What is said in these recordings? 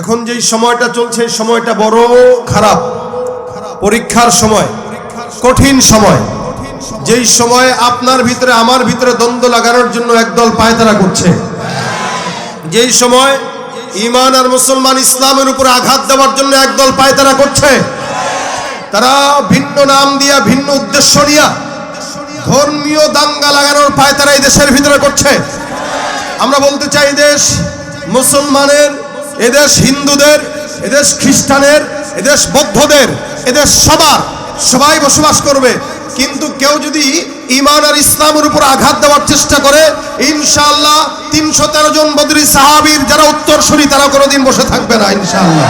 এখন যেই সময়টা চলছে সময়টা বড় খারাপ। পরীক্ষার সময়, কঠিন সময়। যেই সময় আপনার ভিতরে, আমার ভিতরে দ্বন্দ্ব লাগানোর জন্য একদল পায়তারা করছে। যেই সময় ইমান আর মুসলমান ইসলামের উপর আঘাত দেওয়ার জন্য একদল পায়তারা করছে, তারা ভিন্ন নাম দিয়া, ভিন্ন উদ্দেশ্য দিয়া ধর্মীয় দাঙ্গা লাগানোর পায়তারা এই দেশের ভিতরে করছে। আমরা বলতে চাই দেশ মুসলমানের এদেশ হিন্দুদের, এদেশ খ্রিস্টানের, এদেশ বৌদ্ধদের, এদেশ সবার, সবাই বসবাস করবে। কিন্তু কেউ যদি ইমান আর ইসলামের উপর আঘাত দেওয়ার চেষ্টা করে, ইনশাআল্লাহ তিনশো তেরো জন বদরি সাহাবির যারা উত্তরসূরি, তারা কোনোদিন বসে থাকবে না, ইনশাআল্লাহ।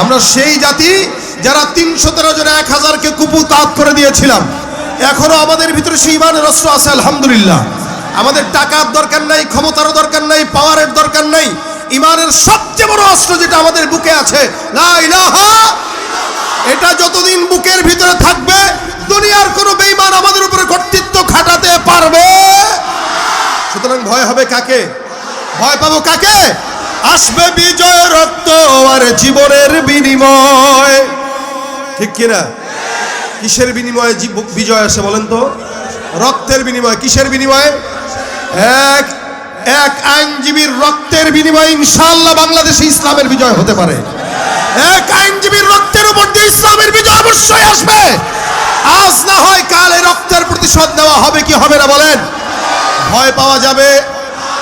আমরা সেই জাতি যারা তিনশো তেরো জন এক হাজারকে কুপুতাত করে দিয়েছিলাম। এখনও আমাদের ভিতরে সেই ইমানের অস্ত্র আছে, আলহামদুলিল্লাহ। আমাদের টাকার দরকার নাই, ক্ষমতারও দরকার নাই পাওয়ারের দরকার নাই। ইমানের সবচেয়ে বড় অস্ত্র যেটা আমাদের বুকে আছে। এটা যতদিন বুকের ভিতরে থাকবে, দুনিয়ার কোনো বেইমান আমাদের উপরে কর্তৃত্ব খাটাতে পারবে। সুতরাং ভয় হবে কাকে? ভয় পাবো কাকে? আসবে বিজয় রক্ত আর জীবনের বিনিময়। ঠিক কিনা? কিসের বিনিময়ে বিজয় আসে বলেন তো? রক্তের বিনিময়। কিসের বিনিময়ে? এক এক আইনজীবীর রক্তের বিনিময়ে ইনশাআল্লাহ বাংলাদেশে ইসলামের বিজয় হতে পারে। এক আইনজীবীর রক্তের উপর দিয়ে ইসলামের বিজয় অবশ্যই আসবে। আজ না হয় কালে রক্তের প্রতিশোধ নেওয়া হবে কি হবে না বলেন? ভয় পাওয়া যাবে।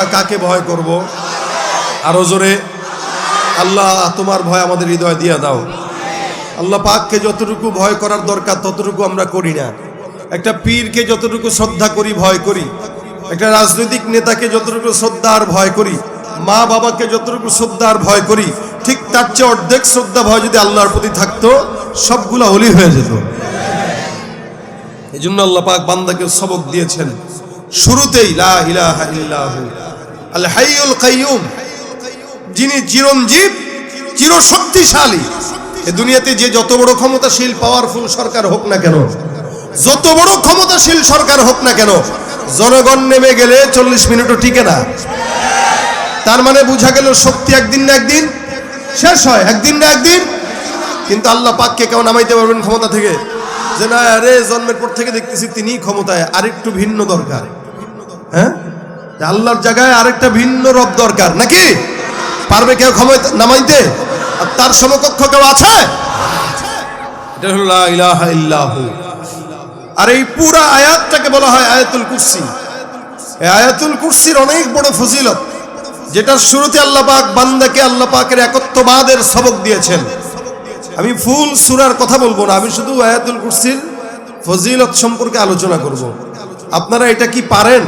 আমরা কাকে ভয় করব? আরও জোরে। আল্লাহ, তোমার ভয় আমাদের হৃদয় দিয়া দাও। আল্লাহ পাককে যতটুকু ভয় করার দরকার, ততটুকু আমরা করি না। একটা পীরকে যতটুকু শ্রদ্ধা করি, ভয় করি। একটা রাজনৈতিক নেতাকে যতটুকু শ্রদ্ধা আর ভয় করি। মা বাবাকে যতটুকু শ্রদ্ধা আর ভয় করি, ঠিক তার চেয়ে অর্ধেক শ্রদ্ধা, ভয় যদি আল্লাহর প্রতি থাকতো, সবগুলা হলি হয়ে যেত। এই জন্য আল্লাহ পাক বান্দাকে সবক দিয়েছেন। শুরুতেই লা ইলাহা ইল্লাহু আল হাইয়ুল কাইয়ুম, যিনি চিরঞ্জীব, চিরশক্তিশালী। এ দুনিয়াতে যে যত বড় ক্ষমতাশীল পাওয়ারফুল সরকার হোক না কেন, যত বড় ক্ষমতাশীল সরকার হোক না কেন, জনগণ নেমে গেলে চল্লিশ মিনিটও টিকে না। তার মানে বোঝা গেল শক্তি একদিন না একদিন শেষ হয়, একদিন না একদিন। কিন্তু আল্লাহ পাককে কেউ নামাইতে পারবেন ক্ষমতা থেকে। যে না, আরে, জন্মের পর থেকে দেখতেছি তিনি ক্ষমতায়, আরেকটু ভিন্ন দরকার। হ্যাঁ? আল্লাহর জায়গায় আরেকটা ভিন্ন রব দরকার, নাকি? পারবে কেউ ক্ষমতা নামাইতে? আর তার সমকক্ষ কেউ আছে? আর এই পুরা আয়াতটাকে বলা হয় আয়াতুল কুরসি। আয়াতুল কুরসির অনেক বড় ফজিলত, যেটার শুরুতে আল্লাহ পাক বান্দাকে আল্লাহ পাকের একত্ববাদের সবক দিয়েছেন। আমি ফুল সুরার কথা বলব না, আমি শুধু আয়াতুল কুরসির ফজিলত সম্পর্কে আলোচনা করব। আপনারা এটা কি পারেন?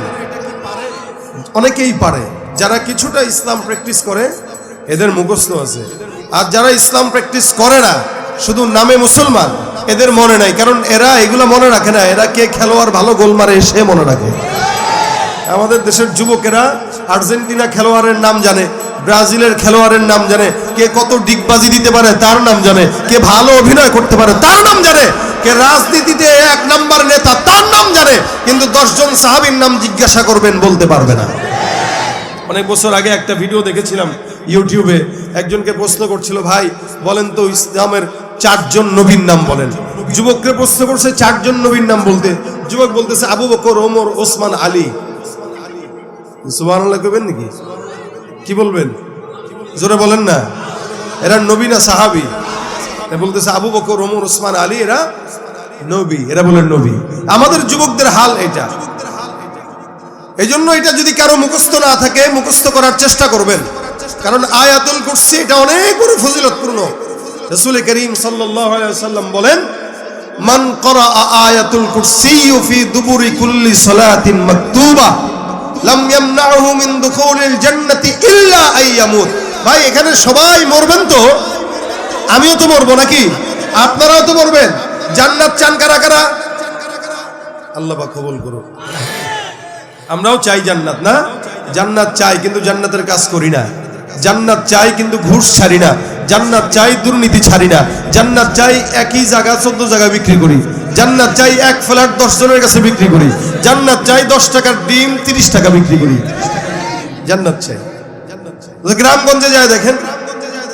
অনেকেই পারে, যারা কিছুটা ইসলাম প্র্যাকটিস করে, এদের মুখস্থ আছে। আর যারা ইসলাম প্র্যাকটিস করে না, শুধু নামে মুসলমান, এদের মনে নাই। কারণ এরা এগুলো মনে রাখে না। এরা কে খেলোয়াড় ভালো গোল মারে, সে মনে রাখে। আমাদের দেশের যুবকেরা আর্জেন্টিনা খেলোয়াড়ের নাম জানে, ব্রাজিলের খেলোয়াড়ের নাম জানে, কে কত ডিগবাজি দিতে পারে, তার নাম জানে, কে ভালো অভিনয় করতে পারে, তার নাম জানে। কে রাজনীতিতে এক নাম্বার নেতা তার নাম জানে, কিন্তু দশজন সাহাবীর নাম জিজ্ঞাসা করবেন, বলতে পারবে না। অনেক বছর আগে একটা ভিডিও দেখেছিলাম ইউটিউবে, একজনকে প্রশ্ন করছিল, ভাই, বলেন তো ইসলামের চারজন নবীর নাম বলেন। যুবককে প্রশ্ন করছে, চারজন নবীর নাম বলতে? যুবক বলতেছে, আবু বকর, ওমর, ওসমান, আলী। কইবেন নাকি? কি বলবেন? জোরে বলেন না। এরা নবী না সাহাবি? বলতেছে আবু বকর, ওমর, ওসমান, আলী, এরা নবী, এরা বলেন নবী। আমাদের যুবকদের হাল এটা। এই জন্য এটা যদি কারও মুখস্থ না থাকে, মুখস্থ করার চেষ্টা করবেন। কারণ আয়াতুল কুরসি এটা অনেক বড় ফজিলতপূর্ণ। রসুল করিম সাল্লাম বলেন, মান করা আয়াতুল কুরসি ফি দুবুরি কুল্লি সালাতিন মাকতুবা, লাম ইয়ামনাহু মিন দুখুলিল জান্নাতি ইল্লা আইয়ামুত ভাই, এখানে সবাই মরবেন তো? আমিও তো মরবো নাকি? আপনারাও তো মরবেন। জান্নাত চান কারা কারা? আল্লাহ কবুল করুন আমরাও চাই জান্নাত, না? জান্নাত চাই কিন্তু জান্নাতের কাজ করি না। জান্নাত চাই কিন্তু ঘুষ ছাড়ি না। জান্নাত চাই দুর্নীতি ছাড়ি না। জান্নাত চাই একই জায়গা, চোদ্দ জায়গা বিক্রি করি। জান্নাত চাই এক ফ্ল্যাট দশ জনের কাছে বিক্রি করি। জান্নাত চাই দশ টাকার ডিম তিরিশ টাকা বিক্রি করি। জান্নাত চাই। গ্রামগঞ্জে যায় দেখেন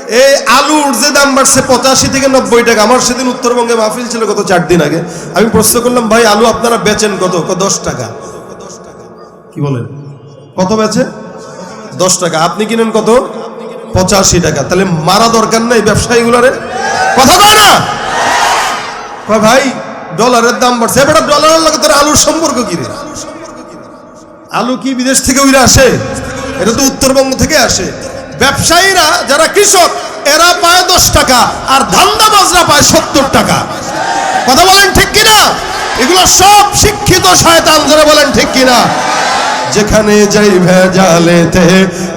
এই আলুর যে দাম বাড়ছে পঁচাশি থেকে নব্বই টাকা। আমার সেদিন উত্তরবঙ্গে মাহফিল ছিল গত চার দিন আগে। আমি প্রশ্ন করলাম, ভাই, আলু আপনারা বেচেন কত? দশ টাকা? কি বলেন? কত বেচে? দশ টাকা। আপনি কিনেন কত? পঁচাশি টাকা। তাহলে মারা দরকার নাই ব্যবসায়ীগুলারে? কথা কয় না! ভাই, ডলারের দাম বাড়ছে। এবার ডলারের লগে তোর আলুর সম্পর্ক কি আলু কি বিদেশ থেকে উইরা আসে? এটা তো উত্তরবঙ্গ থেকে আসে। ব্যবসায়ীরা যারা কৃষক, এরা পায় দশ টাকা, আর ধান্দাবাজরা পায় সত্তর টাকা। কথা বলেন ঠিক কিনা? এগুলো সব শিক্ষিত শয়তান, যারা বলেন ঠিক কিনা? যেখানে যাই ভেজালেতে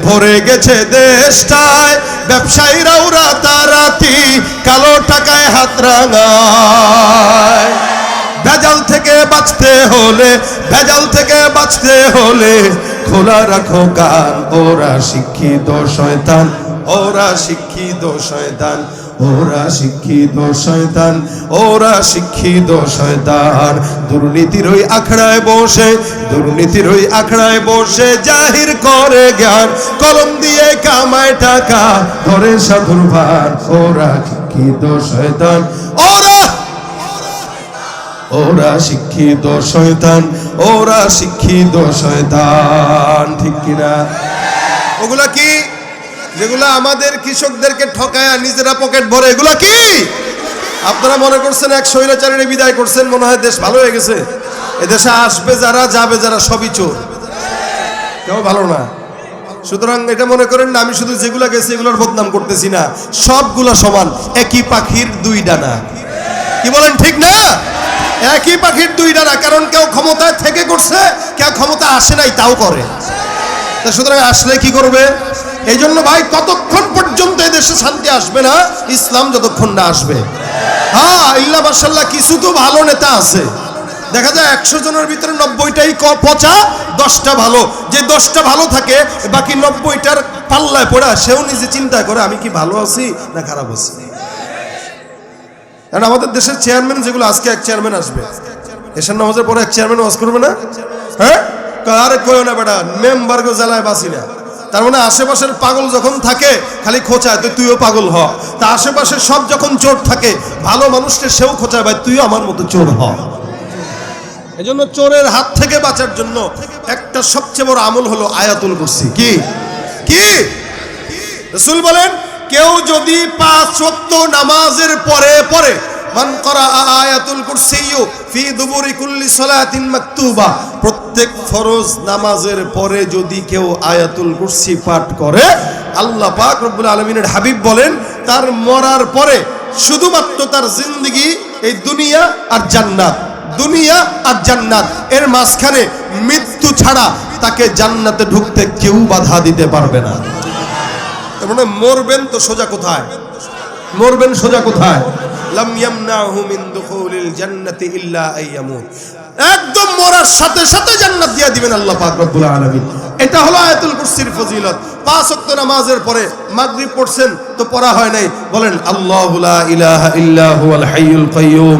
ভরে গেছে দেশটায় ব্যবসায়ীরাও রাতারাতি কালো টাকায় হাত রাঙায়। ভেজাল থেকে বাঁচতে হলে, ভেজাল থেকে বাঁচতে হলে খোলা রাখো কান, ওরা শিক্ষিত শয়তান, ওরা শিক্ষিত শয়তান, ওরা শিক্ষিত শয়তান, ওরা শিক্ষিত শয়তান। দুর্নীতির ওই আখড়ায় বসে, দুর্নীতির ওই আখড়ায় বসে জাহির করে জ্ঞান। কলম দিয়ে কামায় টাকা, ধরে সাধুর ভার, ওরা শিক্ষিত শয়তান, ওরা ওরা শিক্ষিত শয়তান ওরা শিক্ষিত শয়তান, ঠিক কিনা? ওগুলা কি? যেগুলা আমাদের কৃষকদেরকে ঠকায় নিজেরা পকেট ভরে, এগুলা কি? আপনারা মনে করছেন এক স্বৈরাচারীর বিদায় করছেন, মনে হয় দেশ ভালো হয়ে গেছে? এদেশে আসবে যারা, যাবে যারা, সবই চোর। কেউ ভালো না। সুতরাং এটা মনে করেন না, আমি শুধু যেগুলা গেছে, এগুলোর বদনাম করতেছি না। সবগুলা সমান, একই পাখির দুই ডানা। কি বলেন, ঠিক না? একই পাখির দুই ডানা, কারণ কেউ ক্ষমতায় থেকে করছে, কেউ ক্ষমতা আসে নাই, তাও করে। সুতরাং আসলে কি করবে? এই জন্য ভাই কতক্ষণ পর্যন্ত এদেশে শান্তি আসবে না, ইসলাম যতক্ষণ না আসবে। হ্যাঁ ইল্লা মাসাল্লাহ কিছু তো ভালো নেতা আছে। দেখা যায় একশো জনের ভিতরে নব্বইটাই পচা, দশটা ভালো। যে দশটা ভালো থাকে, বাকি নব্বইটার পাল্লায় পড়া, সেও নিজে চিন্তা করে, আমি কি ভালো আছি না খারাপ আছি? কারণ আমাদের দেশের চেয়ারম্যান যেগুলো, আজকে এক চেয়ারম্যান আসবে। এসব নামাজের পরে এক চেয়ারম্যান ওয়াজ করবে না? হ্যাঁ? আরে কয়ও না বেটা মেম্বারকে জ্বালায় বাসি না। তার মানে আশেপাশের পাগল যখন থাকে, খালি খোঁচায় তো তুইও পাগল হ। তা আশেপাশে সব যখন চোর থাকে, ভালো মানুষকে সেও খোঁচায়, ভাই, তুইও আমার মতো চোর হ। এজন্য চোরের হাত থেকে বাঁচার জন্য একটা সবচেয়ে বড় আমল হলো আয়াতুল কুরসি। কি? কি? রসুল বলেন, কেউ যদি পাঁচ ওয়াক্ত নামাজের পরে পরে মান করা আয়াতুল কুরসিয়্যু ফি দুবুরি কুল্লি সালাতিন মাকতুবা। প্রত্যেক ফরজ নামাজের পরে যদি কেউ আয়াতুল কুরসি পাঠ করে, আল্লাহ পাক রব্বুল আলামিনের হাবিব বলেন, তার মরার পরে শুধুমাত্র তার জিন্দগি, এই দুনিয়া আর জান্নাত, দুনিয়া আর জান্নাত, এর মাঝখানে মৃত্যু ছাড়া তাকে জান্নাতে ঢুকতে কেউ বাধা দিতে পারবে না। তার মানে মরবেন তো সোজা কোথায়? মরবেন সোজা কোথায়? একদম মরার সাথে সাথে জান্নাত দিয়া দিবেন আল্লাহ পাক রব্বুল আলামিন। এটা হলো আয়াতুল কুরসির ফজিলত। পাঁচ ওয়াক্ত নামাজের পরে মাগরিব পড়ছেন, তো পড়া হয় নাই। বলেন, আল্লাহু লা ইলাহা ইল্লা হুয়াল হাইয়ুল কাইয়ুম।